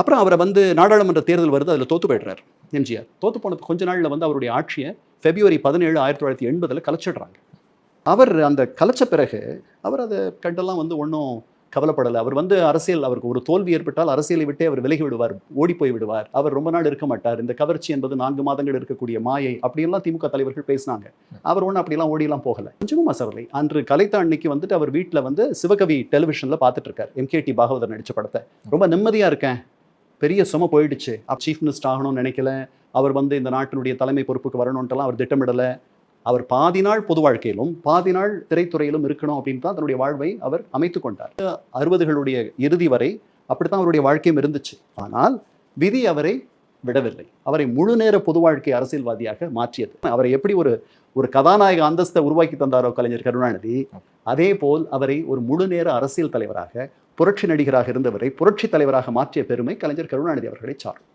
அப்புறம் அவரை வந்து நாடாளுமன்ற தேர்தல் வருது அதில் தோத்து போயிடுறாரு எம்ஜிஆர். தோத்து போன கொஞ்ச நாளில் வந்து அவருடைய ஆட்சியை பிப்ரவரி பதினேழு ஆயிரத்தி தொள்ளாயிரத்தி எண்பதில் கலைச்சிடுறாங்க. அவர் அந்த கலைச்ச பிறகு அவர் அதை கண்டெல்லாம் வந்து ஒன்றும் கவலைப்படலை. அவர் வந்து அரசியல் அவருக்கு ஒரு தோல்வி ஏற்பட்டால் அரசியலை விட்டே அவர் விலகி விடுவார் ஓடி போய் விடுவார். அவர் ரொம்ப நாள் இருக்க மாட்டார். இந்த கவர்ச்சி என்பது நான்கு மாதங்கள் இருக்கக்கூடிய மாயை அப்படியெல்லாம் திமுக தலைவர்கள் பேசினாங்க. அவர் ஒன்றும் அப்படிலாம் ஓடியெல்லாம் போகலை. கொஞ்சமும் அசரலை அன்று கலைத்த அன்னைக்கு வந்துட்டு அவர் வீட்டில் வந்து சிவகவி டெலிவிஷனில் பார்த்துட்டு இருக்கார். எம்கேடி பாகவதர் நடித்த படத்தை. ரொம்ப நிம்மதியாக இருக்கேன். பெரிய சும போயிடுச்சு. சீஃப் மினிஸ்டர் ஆகணும்னு நினைக்கல. அவர் வந்து இந்த நாட்டினுடைய தலைமை பொறுப்புக்கு வரணுன்ட்டுலாம் அவர் திட்டமிடலை. அவர் பாதி நாள் பொது வாழ்க்கையிலும் பாதி நாள் திரைத்துறையிலும் இருக்கணும் அப்படின்னு தான் தன்னுடைய வாழ்வை அவர் அமைத்து கொண்டார். அறுபதுகளுடைய இறுதி வரை அப்படித்தான் அவருடைய வாழ்க்கையும் இருந்துச்சு. ஆனால் விதி அவரை விடவில்லை. அவரை முழு நேர பொது வாழ்க்கை அரசியல்வாதியாக மாற்றியது. அவரை எப்படி ஒரு ஒரு கதாநாயக அந்தஸ்தை உருவாக்கி தந்தாரோ கலைஞர் கருணாநிதி அதே போல் அவரை ஒரு முழு நேர அரசியல் தலைவராக புரட்சி நடிகராக இருந்தவரை புரட்சி தலைவராக மாற்றிய பெருமை கலைஞர் கருணாநிதி அவர்களை சாரும்.